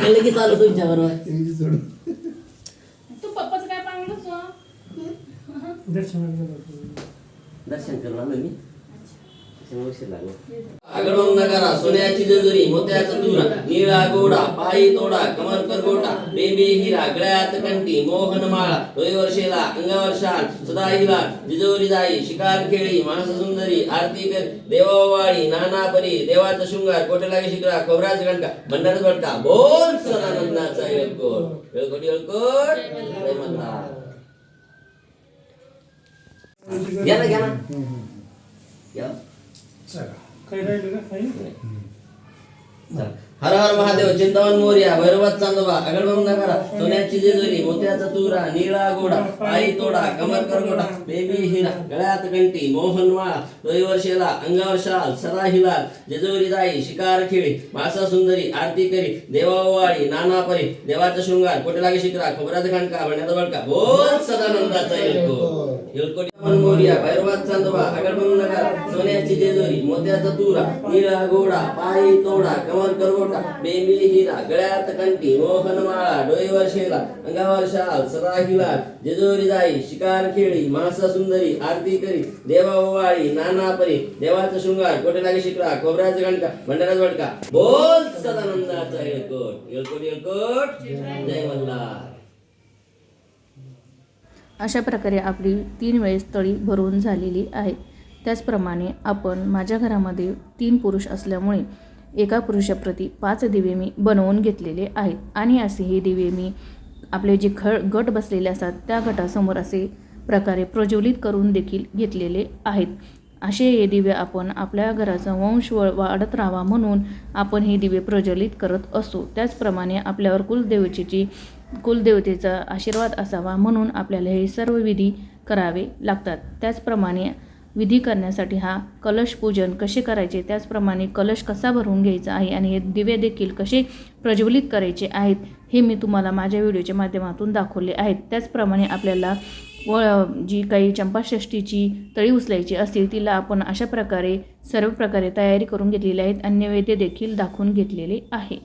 इकडे की चालू तुमच्या बरोबर तू पप्पाचं काय पांगलं सो दर्शन करून आलो मी. आगडवून नगारा सोन्याची जेजुरी मोत्याचा तुरा निळा गोडा पायी तोडा कमर कर गोटा बेबी हिरा गळ्यात कंठी मोहन माळा डोई वर्षेला अंगावर शाल सदा हिला जिजोरी जाई शिकार खेळी माणस सुंदरी आरती कर देवावाळी नाना परी देवाचा शृंगार कोटे लागे शिकरा खोबराच गणका भंडारच भटका बोल सदानंदाचा येळकोट. येळकोट येळकोट. घ्या ना घ्या ना घ्या काही राहिलं का काही चला. हर हर महादेव चिंतावन मोर्या भैरवात चांदोबा अगडबम करा सोन्याची जेजुरी मोत्याचा तुरा निळा गोडा पायी तोडा कमर करगोडा बेबी हिरा गळ्यात कंठी मोहन माळा डोईवर शेला अंगावर शाल सदा हिलाल जेजुरी जाई शिकार खेळी मासा सुंदरी आरती करी देवावाळी नाना परी देवाचा शृंगार कोटे लागे शिकरा खोबऱ्याचा खांडका भण्याचा बडका बोल सदानंदाचा येतो येळकोट भैरवात चांदोबा अगडबम सोन्याची जेजुरी मोत्याचा तुरा निळा गोडा पायी तोडा कमर करगोटा बेबी हिरा गळ्यात कंठी मोहन माळा डोईवर शेला अंगावर शाल सदा हिला जेजुरी जाई शिकार खेळी मासा सुंदरी आरती करी देवा ओवाळी नाना परी देवाचा शृंगार कोटे लागे शिकरा खोबऱ्याचा गणका भंडाराचा बडका बोल सदानंदाचा येळकोट येळकोट येळकोट जय मल्हार. अशा प्रकारे आपली तीन वेळेस तळी भरून झालेली आहे. त्याचप्रमाणे आपण माझ्या घरामध्ये तीन पुरुष असल्यामुळे एका पुरुषाप्रती पाच दिवे मी बनवून घेतलेले आहेत. आणि असे हे दिवे मी आपले जे ख गट बसलेले असतात त्या गटासमोर असे प्रकारे प्रज्वलित करून देखील घेतलेले आहेत. असे हे दिवे आपण आपल्या घराचा वंश वाढत राहावा म्हणून आपण हे दिवे प्रज्वलित करत असतो त्याचप्रमाणे आपल्यावर कुलदेवतेची कुलदेवतेचा आशीर्वाद असावा म्हणून आपल्याला हे सर्व विधी करावे लागतात. त्याचप्रमाणे विधी करण्यासाठी हा कलश पूजन कसे करायचे? त्याचप्रमाणे कलश कसा भरून घ्यायचा आहे आणि हे दिवे देखील कसे प्रज्वलित करायचे आहेत हे मी तुम्हाला माझ्या व्हिडिओच्या माध्यमातून दाखवले आहेत. त्याचप्रमाणे आपल्याला व जी काही चंपाषष्टीची तळी उचलायची असतील तिला आपण अशा प्रकारे सर्व प्रकारे तयारी करून घेतलेली आहेत. आणि नैवेद्य देखील दाखवून घेतलेले आहे